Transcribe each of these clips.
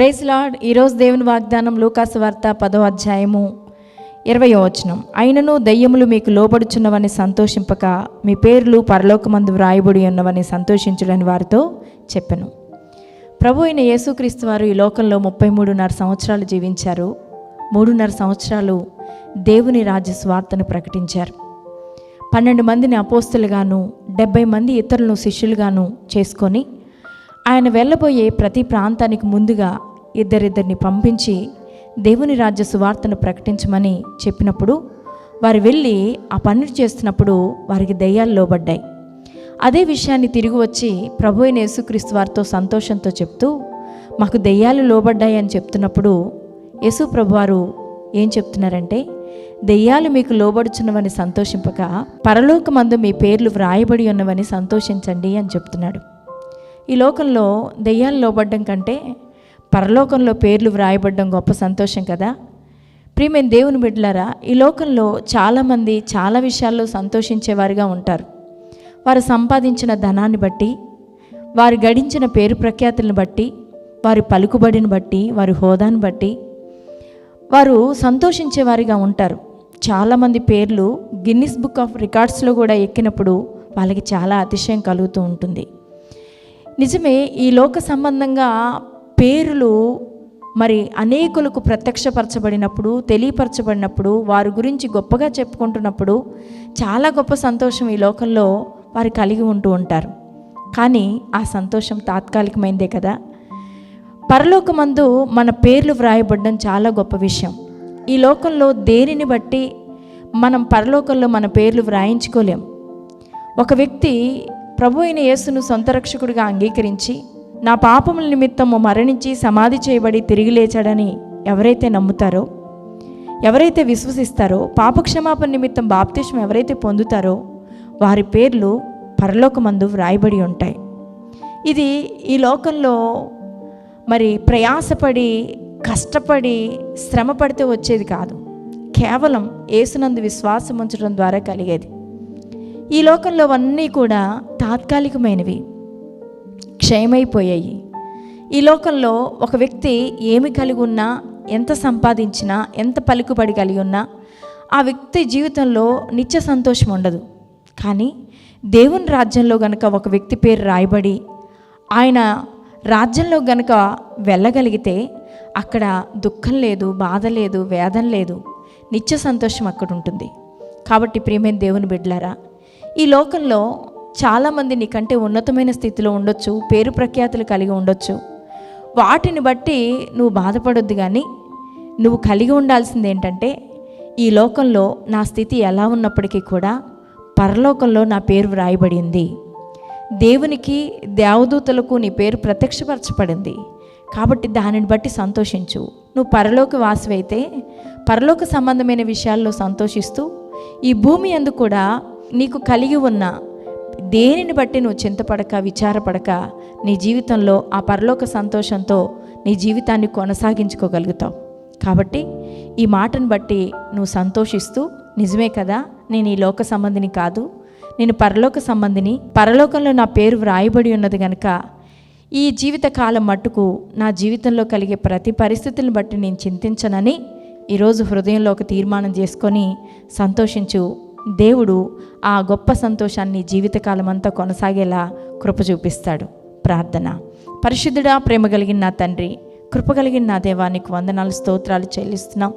Praise lord ఈరోజు దేవుని వాగ్దానం లూకాసు వార్త పదో అధ్యాయము ఇరవయో వచనం. అయినను దయ్యములు మీకు లోబడుచున్నవని సంతోషింపక మీ పేర్లు పరలోకమందు వ్రాయబడి ఉన్నవని సంతోషించుడని వారితో చెప్పాను. ప్రభు అయిన యేసుక్రీస్తు వారు ఈ లోకంలో ముప్పై మూడున్నర సంవత్సరాలు జీవించారు. మూడున్నర సంవత్సరాలు దేవుని రాజ్య స్వార్థను ప్రకటించారు. పన్నెండు మందిని అపోస్తులుగాను డెబ్బై మంది ఇతరులను శిష్యులుగాను చేసుకొని ఆయన వెళ్ళబోయే ప్రతి ప్రాంతానికి ముందుగా ఇద్దరిద్దరిని పంపించి దేవుని రాజ్య సువార్తను ప్రకటించమని చెప్పినప్పుడు వారు వెళ్ళి ఆ పనులు చేస్తున్నప్పుడు వారికి దయ్యాలు లోబడ్డాయి. అదే విషయాన్ని తిరిగి వచ్చి ప్రభు అయిన యేసుక్రీస్తు వారితో సంతోషంతో చెప్తూ మాకు దెయ్యాలు లోబడ్డాయి అని చెప్తున్నప్పుడు యేసు ప్రభువారు ఏం చెప్తున్నారంటే దెయ్యాలు మీకు లోబడుచున్నవని సంతోషింపక పరలోకమందు మీ పేర్లు వ్రాయబడి ఉన్నవని సంతోషించండి అని చెప్తున్నాడు. ఈ లోకంలో దెయ్యాలు లోబడ్డం కంటే పరలోకంలో పేర్లు వ్రాయబడ్డం గొప్ప సంతోషం కదా? ప్రియమైన దేవుని బిడ్డలారా ఈ లోకంలో చాలామంది చాలా విషయాల్లో సంతోషించేవారుగా ఉంటారు. వారు సంపాదించిన ధనాన్ని బట్టి వారు గడించిన పేరు ప్రఖ్యాతులను బట్టి వారి పలుకుబడిని బట్టి వారి హోదాను బట్టి వారు సంతోషించేవారిగా ఉంటారు. చాలామంది పేర్లు గిన్నిస్ బుక్ ఆఫ్ రికార్డ్స్లో కూడా ఎక్కినప్పుడు వాళ్ళకి చాలా అతిశయం కలుగుతూ ఉంటుంది. నిజమే ఈ లోక సంబంధంగా పేర్లు మరి అనేకులకు ప్రత్యక్షపరచబడినప్పుడు తెలియపరచబడినప్పుడు వారి గురించి గొప్పగా చెప్పుకుంటున్నప్పుడు చాలా గొప్ప సంతోషం ఈ లోకంలో వారు కలిగి ఉంటూ ఉంటారు. కానీ ఆ సంతోషం తాత్కాలికమైందే కదా? పరలోకమందు మన పేర్లు వ్రాయబడడం చాలా గొప్ప విషయం. ఈ లోకంలో దేనిని బట్టి మనం పరలోకంలో మన పేర్లు వ్రాయించుకోలేం? ఒక వ్యక్తి ప్రభు అయిన యేసును సొంత రక్షకుడిగా అంగీకరించి నా పాపముల నిమిత్తము మరణించి సమాధి చేయబడి తిరిగి లేచాడని ఎవరైతే నమ్ముతారో ఎవరైతే విశ్వసిస్తారో పాపక్షమాపణ నిమిత్తం బాప్తిష్యం ఎవరైతే పొందుతారో వారి పేర్లు పరలోకమందు వ్రాయబడి ఉంటాయి. ఇది ఈ లోకంలో మరి ప్రయాసపడి కష్టపడి శ్రమ పడితే వచ్చేది కాదు. కేవలం ఏసునందు విశ్వాసం ఉంచడం ద్వారా కలిగేది. ఈ లోకంలో అన్నీ కూడా తాత్కాలికమైనవి. క్షయమైపోయాయి. ఈ లోకంలో ఒక వ్యక్తి ఏమి కలిగి ఉన్నా ఎంత సంపాదించినా ఎంత పలుకుబడి కలిగి ఉన్నా ఆ వ్యక్తి జీవితంలో నిత్య సంతోషం ఉండదు. కానీ దేవుని రాజ్యంలో గనక ఒక వ్యక్తి పేరు రాయబడి ఆయన రాజ్యంలో గనక వెళ్ళగలిగితే అక్కడ దుఃఖం లేదు బాధ లేదు వేదన లేదు నిత్య సంతోషం అక్కడ ఉంటుంది. కాబట్టి ప్రియమైన దేవుని బిడ్డలారా ఈ లోకంలో చాలామంది నీకంటే ఉన్నతమైన స్థితిలో ఉండొచ్చు పేరు ప్రఖ్యాతులు కలిగి ఉండొచ్చు. వాటిని బట్టి నువ్వు బాధపడొద్దు కానీ నువ్వు కలిగి ఉండాల్సింది ఏంటంటే ఈ లోకంలో నా స్థితి ఎలా ఉన్నప్పటికీ కూడా పరలోకంలో నా పేరు వ్రాయబడింది. దేవునికి దేవదూతలకు నీ పేరు ప్రత్యక్షపరచబడింది. కాబట్టి దానిని బట్టి సంతోషించు. నువ్వు పరలోక వాసివైతే పరలోక సంబంధమైన విషయాల్లో సంతోషిస్తూ ఈ భూమి అందు కూడా నీకు కలిగి ఉన్న దేనిని బట్టి నువ్వు చింతపడక విచారపడక నీ జీవితంలో ఆ పరలోక సంతోషంతో నీ జీవితాన్ని కొనసాగించుకోగలుగుతావు. కాబట్టి ఈ మాటను బట్టి నువ్వు సంతోషిస్తూ నిజమే కదా నేను ఈ లోక సంబంధిని కాదు నేను పరలోక సంబంధిని పరలోకంలో నా పేరు వ్రాయబడి ఉన్నది గనక ఈ జీవితకాలం మట్టుకు నా జీవితంలో కలిగే ప్రతి పరిస్థితులను బట్టి నేను చింతించనని ఈరోజు హృదయంలో ఒక తీర్మానం చేసుకొని సంతోషించు. దేవుడు ఆ గొప్ప సంతోషాన్ని జీవితకాలం అంతా కొనసాగేలా కృప చూపిస్తాడు. ప్రార్థన. పరిశుద్ధుడా ప్రేమ కలిగిన నా తండ్రి కృప కలిగిన నా దేవానికి వందనాలు స్తోత్రాలు చెల్లిస్తున్నాం.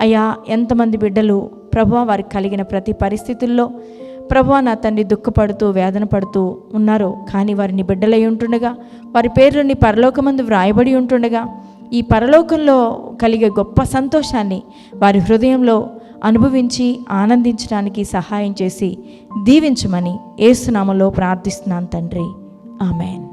అయ్యా ఎంతమంది బిడ్డలు ప్రభు వారికి కలిగిన ప్రతి పరిస్థితుల్లో ప్రభు నా తండ్రి దుఃఖపడుతూ వేదన పడుతూ ఉన్నారో కానీ వారిని బిడ్డలై ఉంటుండగా వారి పేర్లని పరలోకమందు వ్రాయబడి ఉంటుండగా ఈ పరలోకంలో కలిగే గొప్ప సంతోషాన్ని వారి హృదయంలో అనుభవించి ఆనందించడానికి సహాయం చేసి దీవించమని ఏసునామలో ప్రార్థిస్తున్నాను తండ్రి. ఆమెన్.